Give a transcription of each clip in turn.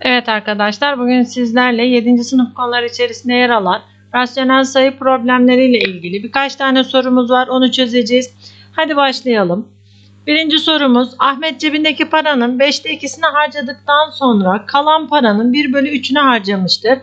Evet arkadaşlar bugün sizlerle 7. sınıf konuları içerisinde yer alan rasyonel sayı problemleriyle ilgili birkaç tane sorumuz var onu çözeceğiz. Hadi başlayalım. Birinci sorumuz Ahmet cebindeki paranın 5'te 2'sini harcadıktan sonra kalan paranın 1 bölü 3'ünü harcamıştır.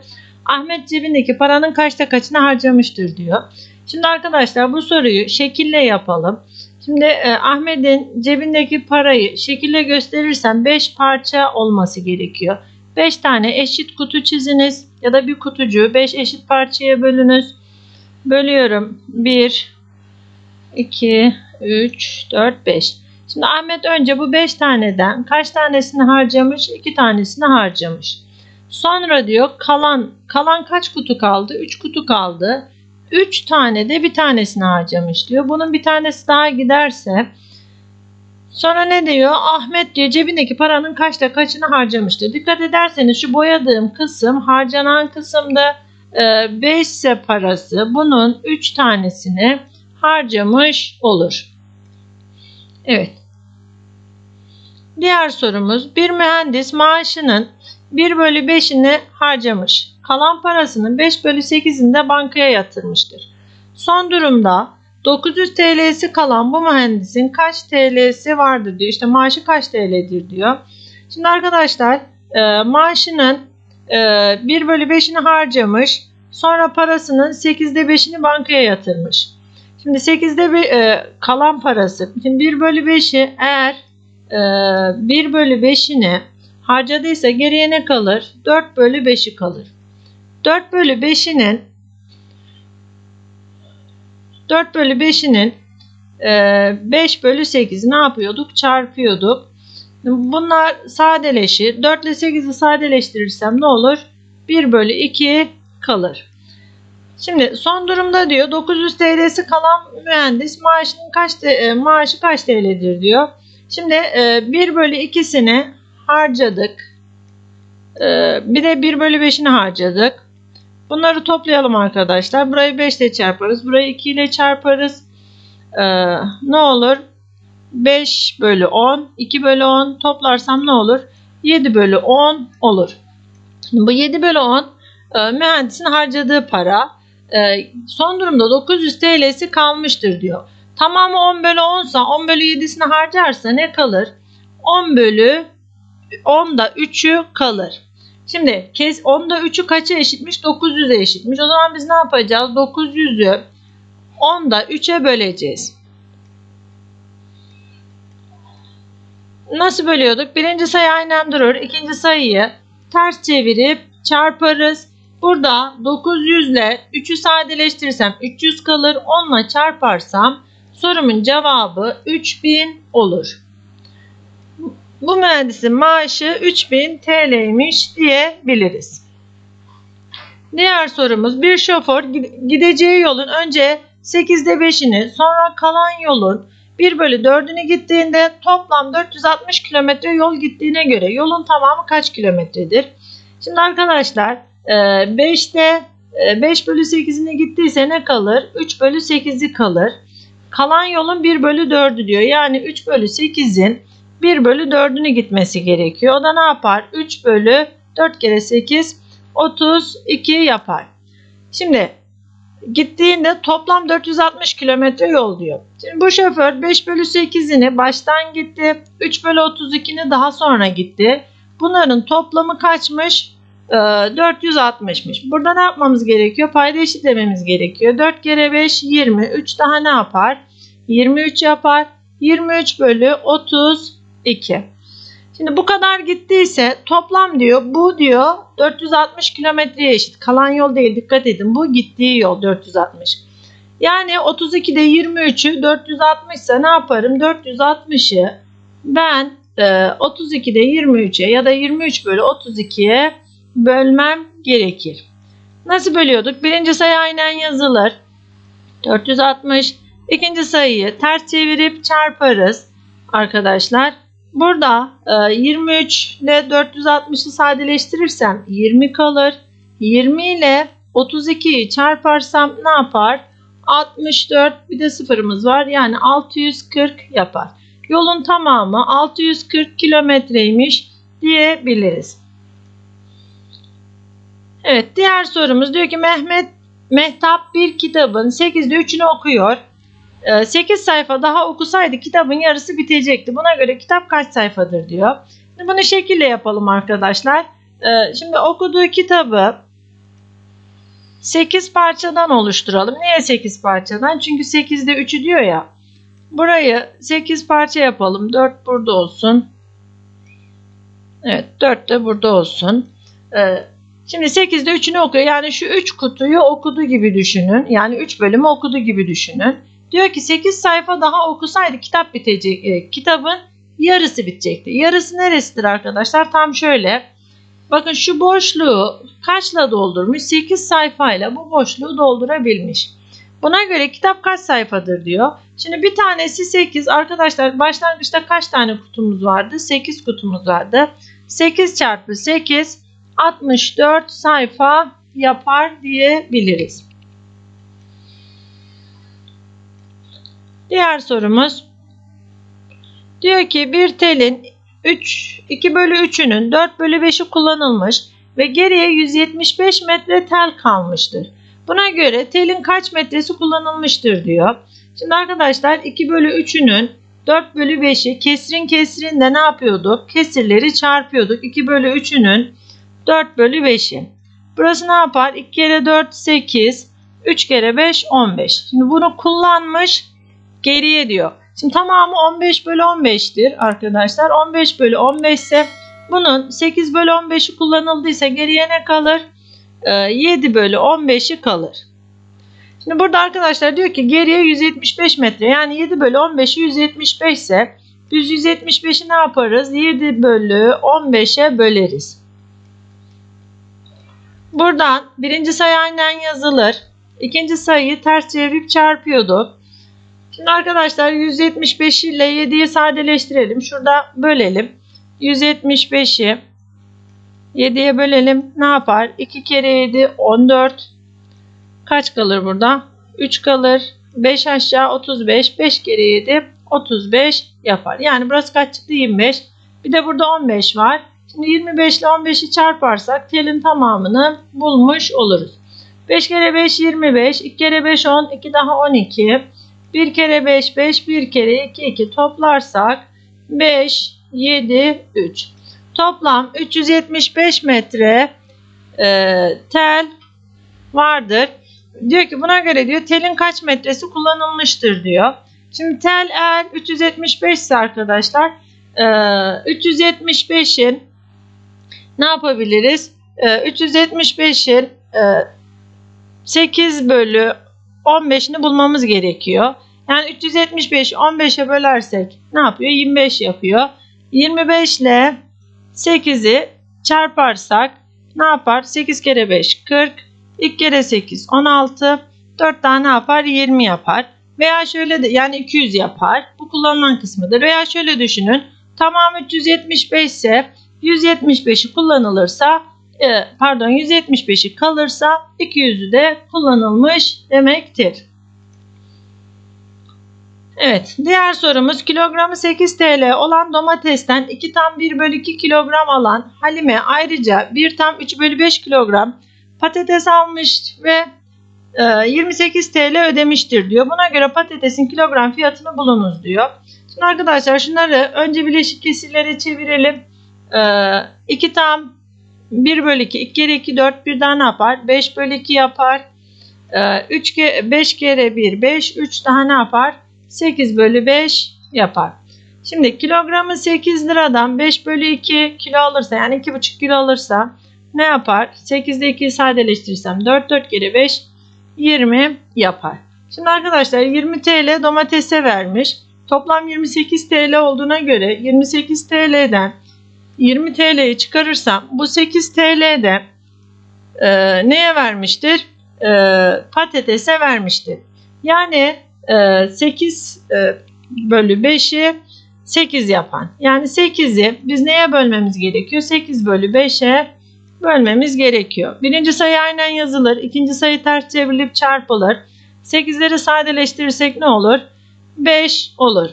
Ahmet cebindeki paranın kaçta kaçını harcamıştır diyor. Şimdi arkadaşlar bu soruyu şekille yapalım. Şimdi e, Ahmet'in cebindeki parayı şekilde gösterirsem 5 parça olması gerekiyor. 5 tane eşit kutu çiziniz ya da bir kutucuğu 5 eşit parçaya bölünüz. Bölüyorum. 1 2 3 4 5. Şimdi Ahmet önce bu 5 taneden kaç tanesini harcamış? 2 tanesini harcamış. Sonra diyor kalan kalan kaç kutu kaldı? 3 kutu kaldı. 3 tane de bir tanesini harcamış diyor. Bunun bir tanesi daha giderse sonra ne diyor? Ahmet diyor cebindeki paranın kaçta kaçını harcamıştır. Dikkat ederseniz şu boyadığım kısım harcanan kısımda 5 e, ise parası bunun 3 tanesini harcamış olur. Evet. Diğer sorumuz bir mühendis maaşının 1 bölü 5'ini harcamış. Kalan parasının 5 bölü 8'ini de bankaya yatırmıştır. Son durumda 900 TL'si kalan bu mühendisin kaç TL'si vardır diyor. İşte maaşı kaç TL'dir diyor. Şimdi arkadaşlar e, maaşının e, 1 bölü 5'ini harcamış. Sonra parasının 8'de 5'ini bankaya yatırmış. Şimdi 8'de bir e, kalan parası. Şimdi 1 bölü 5'i eğer e, 1 bölü 5'ini harcadıysa geriye ne kalır? 4 bölü 5'i kalır. 4 bölü 5'inin 4 bölü 5'inin 5 e, bölü 8 ne yapıyorduk? Çarpıyorduk. Bunlar sadeleşir. 4 ile 8'i sadeleştirirsem ne olur? 1 bölü 2 kalır. Şimdi son durumda diyor 900 TL'si kalan mühendis maaşının kaç e, maaşı kaç TL'dir diyor. Şimdi 1 e, bölü 2'sini harcadık. Bir de 1 bölü 5'ini harcadık. Bunları toplayalım arkadaşlar. Burayı 5 ile çarparız. Burayı 2 ile çarparız. Ee, ne olur? 5 bölü 10. 2 bölü 10 toplarsam ne olur? 7 bölü 10 olur. Bu 7 bölü 10 e, mühendisin harcadığı para. E, son durumda 900 TL'si kalmıştır diyor. Tamamı 10 bölü 10 sa 10 bölü 7'sini harcarsa ne kalır? 10 bölü 10 da 3'ü kalır. Şimdi kes 10'da 3'ü kaça eşitmiş? 900'e eşitmiş. O zaman biz ne yapacağız? 900'ü 10'da 3'e böleceğiz. Nasıl bölüyorduk? Birinci sayı aynen durur. İkinci sayıyı ters çevirip çarparız. Burada 900 ile 3'ü sadeleştirirsem 300 kalır. 10 ile çarparsam sorumun cevabı 3000 olur. Bu mühendisin maaşı 3000 TL'ymiş diyebiliriz. Diğer sorumuz bir şoför gideceği yolun önce 8'de 5'ini sonra kalan yolun 1 bölü 4'ünü gittiğinde toplam 460 kilometre yol gittiğine göre yolun tamamı kaç kilometredir? Şimdi arkadaşlar 5'te e, 5 e, bölü 8'ini gittiyse ne kalır? 3 bölü 8'i kalır. Kalan yolun 1 bölü 4'ü diyor. Yani 3 bölü 8'in 1 bölü 4'ünü gitmesi gerekiyor. O da ne yapar? 3 bölü 4 kere 8 32 yapar. Şimdi gittiğinde toplam 460 kilometre yol diyor. Şimdi bu şoför 5 bölü 8'ini baştan gitti. 3 bölü 32'ni daha sonra gitti. Bunların toplamı kaçmış? Ee, 460'mış. Burada ne yapmamız gerekiyor? Payda eşitlememiz gerekiyor. 4 kere 5 20. 3 daha ne yapar? 23 yapar. 23 bölü 30 2. Şimdi bu kadar gittiyse toplam diyor bu diyor 460 kilometreye eşit. Kalan yol değil dikkat edin bu gittiği yol 460. Yani 32'de 23'ü 460 ise ne yaparım? 460'ı ben e, 32'de 23'e ya da 23 bölü 32'ye bölmem gerekir. Nasıl bölüyorduk? Birinci sayı aynen yazılır. 460. İkinci sayıyı ters çevirip çarparız arkadaşlar. Burada 23 e, ile 460'ı sadeleştirirsem 20 kalır. 20 ile 32'yi çarparsam ne yapar? 64 bir de sıfırımız var. Yani 640 yapar. Yolun tamamı 640 kilometreymiş diyebiliriz. Evet diğer sorumuz diyor ki Mehmet Mehtap bir kitabın 8'de 3'ünü okuyor. 8 sayfa daha okusaydı kitabın yarısı bitecekti. Buna göre kitap kaç sayfadır diyor. Bunu şekilde yapalım arkadaşlar. Ee, Şimdi okuduğu kitabı 8 parçadan oluşturalım. Niye 8 parçadan? Çünkü 8'de 3'ü diyor ya. Burayı 8 parça yapalım. 4 burada olsun. Evet 4 de burada olsun. Ee, Şimdi 8'de 3'ünü okuyor. Yani şu 3 kutuyu okudu gibi düşünün. Yani 3 bölümü okudu gibi düşünün. Diyor ki 8 sayfa daha okusaydı kitap bitecek. e, kitabın yarısı bitecekti. Yarısı neresidir arkadaşlar? Tam şöyle. Bakın şu boşluğu kaçla doldurmuş? 8 sayfayla bu boşluğu doldurabilmiş. Buna göre kitap kaç sayfadır diyor. Şimdi bir tanesi 8. Arkadaşlar başlangıçta kaç tane kutumuz vardı? 8 kutumuz vardı. 8 çarpı 8 64 sayfa yapar diyebiliriz. Diğer sorumuz diyor ki bir telin 3, 2 bölü 3'ünün 4 bölü 5'i kullanılmış ve geriye 175 metre tel kalmıştır. Buna göre telin kaç metresi kullanılmıştır diyor. Şimdi arkadaşlar 2 bölü 3'ünün 4 bölü 5'i kesrin kesrinde ne yapıyorduk? Kesirleri çarpıyorduk. 2 bölü 3'ünün 4 bölü 5'i. Burası ne yapar? 2 kere 4 8. 3 kere 5 15. Şimdi bunu kullanmış geriye diyor. Şimdi tamamı 15 bölü 15'tir arkadaşlar. 15 bölü 15 ise bunun 8 bölü 15'i kullanıldıysa geriye ne kalır? Ee, 7 bölü 15'i kalır. Şimdi burada arkadaşlar diyor ki geriye 175 metre. Yani 7 bölü 15'i 175 ise biz 175'i ne yaparız? 7 bölü 15'e böleriz. Buradan birinci sayı aynen yazılır. İkinci sayıyı ters çevirip çarpıyorduk. Şimdi arkadaşlar 175 ile 7'yi sadeleştirelim. Şurada bölelim. 175'i 7'ye bölelim. Ne yapar? 2 kere 7 14. Kaç kalır burada? 3 kalır. 5 aşağı 35. 5 kere 7 35 yapar. Yani burası kaç çıktı? 25. Bir de burada 15 var. Şimdi 25 ile 15'i çarparsak telin tamamını bulmuş oluruz. 5 kere 5 25. 2 kere 5 10. 2 daha 12. 1 kere 5 5. 1 kere 2 2 toplarsak 5 7 3. Toplam 375 metre e, tel vardır. Diyor ki buna göre diyor telin kaç metresi kullanılmıştır diyor. Şimdi tel eğer 375 ise arkadaşlar e, 375'in ne yapabiliriz? E, 375'in e, 8 bölü 15'ini bulmamız gerekiyor. Yani 375 15'e bölersek ne yapıyor? 25 yapıyor. 25 ile 8'i çarparsak ne yapar? 8 kere 5 40. 2 kere 8 16. 4 tane yapar? 20 yapar. Veya şöyle de yani 200 yapar. Bu kullanılan kısmıdır. Veya şöyle düşünün. Tamam 375 ise 175'i kullanılırsa pardon 175'i kalırsa 200'ü de kullanılmış demektir. Evet diğer sorumuz kilogramı 8 TL olan domatesten 2 tam 1 bölü 2 kilogram alan Halime ayrıca 1 tam 3 bölü 5 kilogram patates almış ve e, 28 TL ödemiştir diyor. Buna göre patatesin kilogram fiyatını bulunuz diyor. Şimdi arkadaşlar şunları önce bileşik kesirlere çevirelim. E, 2 tam 1 bölü 2 2 kere 2 4 bir daha ne yapar? 5 bölü 2 yapar. E, 3 ke 5 kere 1 5 3 daha ne yapar? 8 bölü 5 yapar. Şimdi kilogramı 8 liradan 5 bölü 2 kilo alırsa yani 2,5 kilo alırsa ne yapar? 8'de 2'yi sadeleştirirsem 4 4 kere 5 20 yapar. Şimdi arkadaşlar 20 TL domatese vermiş. Toplam 28 TL olduğuna göre 28 TL'den 20 TL'yi çıkarırsam bu 8 TL'de e, neye vermiştir? E, patatese vermiştir. Yani 8 e, bölü 5'i 8 yapan. Yani 8'i biz neye bölmemiz gerekiyor? 8 bölü 5'e bölmemiz gerekiyor. Birinci sayı aynen yazılır. ikinci sayı ters çevrilip çarpılır. 8'leri sadeleştirirsek ne olur? 5 olur.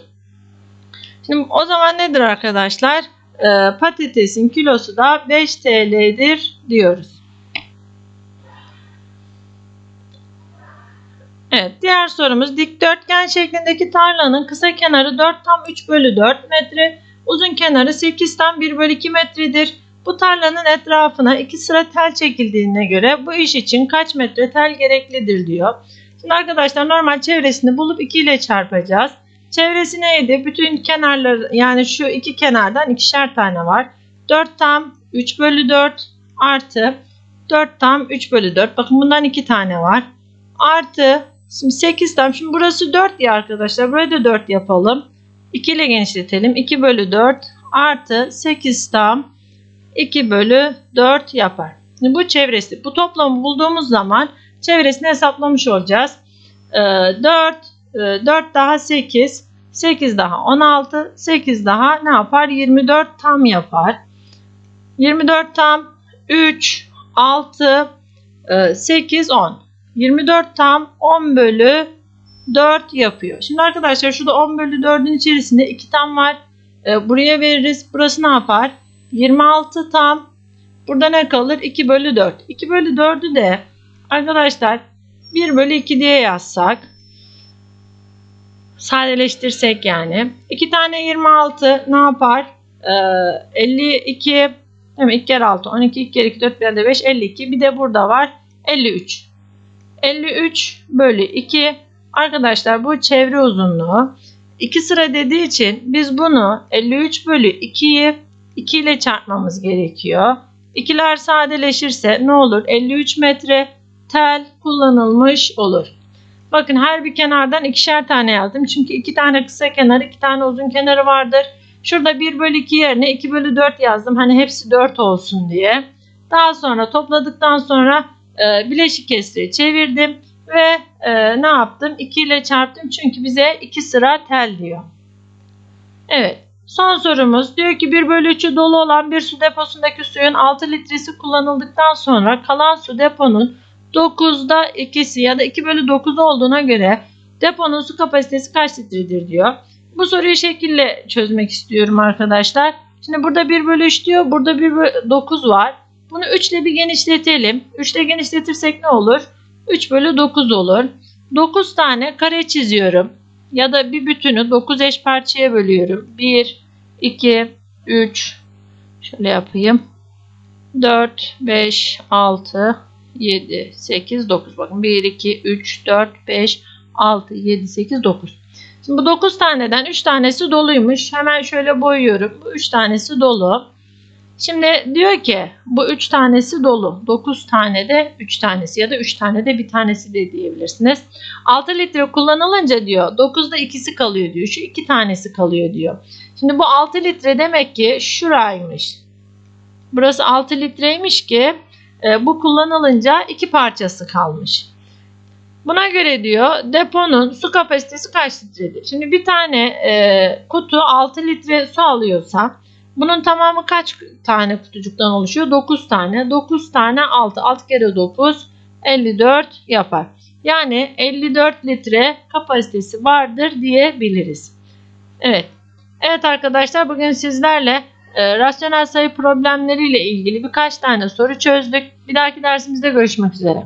Şimdi o zaman nedir arkadaşlar? e, patatesin kilosu da 5 TL'dir diyoruz. Evet diğer sorumuz dikdörtgen şeklindeki tarlanın kısa kenarı 4 tam 3 bölü 4 metre uzun kenarı 8 tam 1 bölü 2 metredir. Bu tarlanın etrafına iki sıra tel çekildiğine göre bu iş için kaç metre tel gereklidir diyor. Şimdi arkadaşlar normal çevresini bulup 2 ile çarpacağız. Çevresi neydi? Bütün kenarları yani şu iki kenardan ikişer tane var. 4 tam 3 bölü 4 artı 4 tam 3 bölü 4. Bakın bundan 2 tane var. Artı şimdi 8 tam. Şimdi burası 4 ya arkadaşlar. Burayı da 4 yapalım. 2 ile genişletelim. 2 bölü 4 artı 8 tam 2 bölü 4 yapar. Şimdi bu çevresi. Bu toplamı bulduğumuz zaman çevresini hesaplamış olacağız. Ee, 4, e, 4 daha 8, 8 daha 16, 8 daha ne yapar? 24 tam yapar. 24 tam 3, 6, 8, 10. 24 tam 10 bölü 4 yapıyor. Şimdi arkadaşlar şurada 10 bölü 4'ün içerisinde 2 tam var. Ee, buraya veririz. Burası ne yapar? 26 tam. Burada ne kalır? 2 bölü 4. 2 bölü 4'ü de arkadaşlar 1 bölü 2 diye yazsak. Sadeleştirsek yani. 2 tane 26 ne yapar? Ee, 52 değil mi? 2 kere 6 12 2 kere 2 4 bir de 5 52 bir de burada var 53 53 bölü 2 arkadaşlar bu çevre uzunluğu 2 sıra dediği için biz bunu 53 bölü 2'yi 2 ile çarpmamız gerekiyor. İkiler sadeleşirse ne olur? 53 metre tel kullanılmış olur. Bakın her bir kenardan ikişer tane yazdım. Çünkü iki tane kısa kenarı, iki tane uzun kenarı vardır. Şurada 1 bölü 2 yerine 2 bölü 4 yazdım. Hani hepsi 4 olsun diye. Daha sonra topladıktan sonra e, bileşik kesri çevirdim. Ve e, ne yaptım? 2 ile çarptım. Çünkü bize 2 sıra tel diyor. Evet. Son sorumuz diyor ki 1 bölü 3'ü dolu olan bir su deposundaki suyun 6 litresi kullanıldıktan sonra kalan su deponun 9'da ikisi ya da 2 bölü 9 olduğuna göre deponun su kapasitesi kaç litredir diyor. Bu soruyu şekille çözmek istiyorum arkadaşlar. Şimdi burada 1 bölü 3 diyor. Burada 1 bölü 9 var. Bunu 3 ile bir genişletelim. 3 ile genişletirsek ne olur? 3 bölü 9 olur. 9 tane kare çiziyorum. Ya da bir bütünü 9 eş parçaya bölüyorum. 1, 2, 3, şöyle yapayım. 4, 5, 6, 7, 8, 9. Bakın 1, 2, 3, 4, 5, 6, 7, 8, 9. Şimdi bu 9 taneden 3 tanesi doluymuş. Hemen şöyle boyuyorum. Bu 3 tanesi dolu. Şimdi diyor ki bu 3 tanesi dolu. 9 tane de 3 tanesi ya da 3 tane de bir tanesi de diyebilirsiniz. 6 litre kullanılınca diyor 9'da ikisi kalıyor diyor. Şu 2 tanesi kalıyor diyor. Şimdi bu 6 litre demek ki şuraymış. Burası 6 litreymiş ki e, bu kullanılınca iki parçası kalmış. Buna göre diyor deponun su kapasitesi kaç litredir? Şimdi bir tane e, kutu 6 litre su alıyorsa bunun tamamı kaç tane kutucuktan oluşuyor? 9 tane. 9 tane 6. 6 kere 9 54 yapar. Yani 54 litre kapasitesi vardır diyebiliriz. Evet. Evet arkadaşlar bugün sizlerle e, rasyonel sayı problemleriyle ilgili birkaç tane soru çözdük. Bir dahaki dersimizde görüşmek üzere.